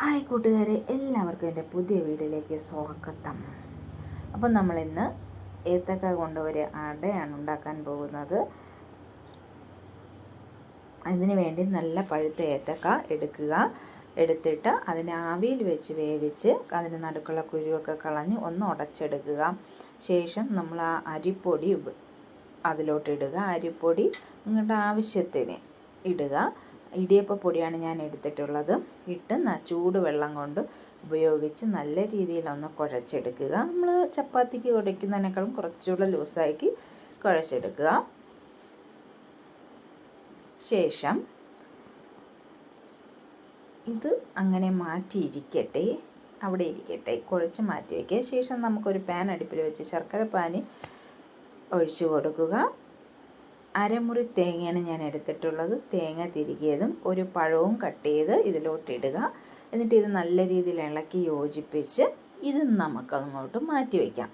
Hi കൂട്ടുകാരെ എല്ലാവർക്കും എന്റെ പുതിയ വീട്ടിലേക്ക് സ്വാഗതം. അപ്പം നമ്മളിന്ന് ഏത്തക്ക കൊണ്ട് ഒരു അടയാണ് ഉണ്ടാക്കാൻ പോകുന്നത്. അതിനു വേണ്ടി നല്ല പഴുത്ത ഏത്തക്ക എടുക്കുക. എടുത്തിട്ട് അതിനെ ആവിയിൽ വെച്ച് വേവിച്ച് അതിന് നടുക്കുള്ള കുരുവൊക്കെ കളഞ്ഞ് ഒന്ന് ഉടച്ചെടുക്കുക. ശേഷം നമ്മൾ ആ അരിപ്പൊടി അതിലോട്ടിടുക. അരിപ്പൊടി നിങ്ങളുടെ ആവശ്യത്തിന് ഇടുക. ഇടിയപ്പ പൊടിയാണ് ഞാൻ എടുത്തിട്ടുള്ളത്. ഇട്ട് ചൂട് വെള്ളം കൊണ്ട് ഉപയോഗിച്ച് നല്ല രീതിയിൽ ഒന്ന് കുഴച്ചെടുക്കുക. നമ്മൾ ചപ്പാത്തിക്ക് കുഴയ്ക്കുന്നതിനേക്കാളും കുറച്ചുകൂടെ ലൂസാക്കി കുഴച്ചെടുക്കുക. ശേഷം ഇത് അങ്ങനെ മാറ്റിയിരിക്കട്ടെ. അവിടെ ഇരിക്കട്ടെ. കുഴച്ച് മാറ്റി വയ്ക്കുക. ശേഷം നമുക്കൊരു പാൻ അടുപ്പിൽ വെച്ച് ശർക്കര പാനി ഒഴിച്ചു കൊടുക്കുക. അരമുറി തേങ്ങയാണ് ഞാൻ എടുത്തിട്ടുള്ളത്. തേങ്ങ തിരികിയതും ഒരു പഴവും കട്ട് ചെയ്ത് ഇതിലോട്ട് ഇടുക. എന്നിട്ട് ഇത് നല്ല രീതിയിൽ ഇളക്കി യോജിപ്പിച്ച് ഇത് നമുക്ക് അങ്ങോട്ട് മാറ്റി വയ്ക്കാം.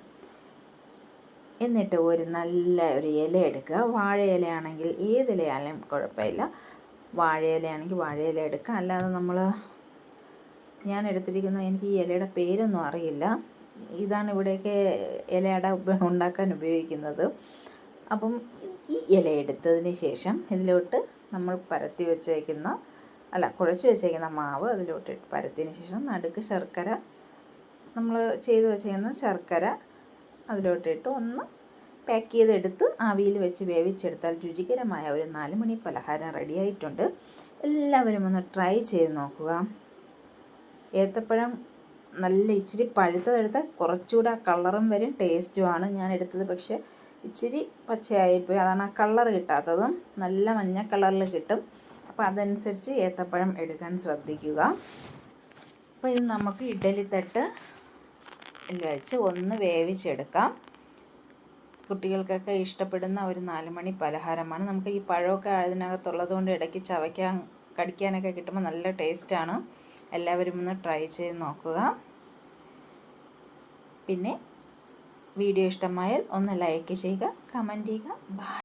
എന്നിട്ട് ഒരു നല്ല ഒരു ഇല എടുക്കുക. വാഴയിലയാണെങ്കിൽ ഏതിലയാലും കുഴപ്പമില്ല. വാഴയിലയാണെങ്കിൽ വാഴയില എടുക്കുക. അല്ലാതെ നമ്മൾ ഞാൻ എടുത്തിരിക്കുന്ന എനിക്ക് ഈ ഇലയുടെ പേരൊന്നും അറിയില്ല. ഇതാണ് ഇവിടെയൊക്കെ ഇലയട ഉണ്ടാക്കാൻ ഉപയോഗിക്കുന്നത്. അപ്പം ഈ ഇല എടുത്തതിന് ശേഷം ഇതിലോട്ട് നമ്മൾ പരത്തി വെച്ചേക്കുന്ന അല്ല കുഴച്ച് വെച്ചേക്കുന്ന മാവ് അതിലോട്ട് പരത്തിയതിന് ശേഷം നടുക്ക് ശർക്കര നമ്മൾ ചെയ്ത് വെച്ചേക്കുന്ന ശർക്കര അതിലോട്ടിട്ട് ഒന്ന് പാക്ക് ചെയ്തെടുത്ത് ആവിയിൽ വെച്ച് വേവിച്ചെടുത്താൽ രുചികരമായ ഒരു നാല് മണി പലഹാരം റെഡിയായിട്ടുണ്ട് എല്ലാവരും ഒന്ന് ട്രൈ ചെയ്ത് നോക്കുക. ഏത്തപ്പഴം നല്ല ഇച്ചിരി പഴുത്തതെടുത്താൽ കുറച്ചുകൂടെ കളറും വരും ടേസ്റ്റുമാണ് ഞാൻ എടുത്തത് പക്ഷേ ഇച്ചിരി പച്ചയായിപ്പോയി. അതാണ് ആ കളർ കിട്ടാത്തതും നല്ല മഞ്ഞ കളറിൽ കിട്ടും. അപ്പോൾ അതനുസരിച്ച് ഏത്തപ്പഴം എടുക്കാൻ ശ്രദ്ധിക്കുക. അപ്പോൾ ഇത് നമുക്ക് ഇഡലി തട്ട് വെച്ച് ഒന്ന് വേവിച്ചെടുക്കാം. കുട്ടികൾക്കൊക്കെ ഇഷ്ടപ്പെടുന്ന ഒരു നാലുമണി പലഹാരമാണ്. നമുക്ക് ഈ പഴമൊക്കെ അതിനകത്തുള്ളത് കൊണ്ട് ഇടയ്ക്ക് ചവയ്ക്കാൻ കടിക്കാനൊക്കെ കിട്ടുമ്പോൾ നല്ല ടേസ്റ്റാണ് എല്ലാവരും ഒന്ന് ട്രൈ ചെയ്ത് നോക്കുക. പിന്നെ വീഡിയോ ഇഷ്ടമായാൽ ഒന്ന് ലൈക്ക് ചെയ്യുക കമന്റ് ചെയ്യുക. ബൈ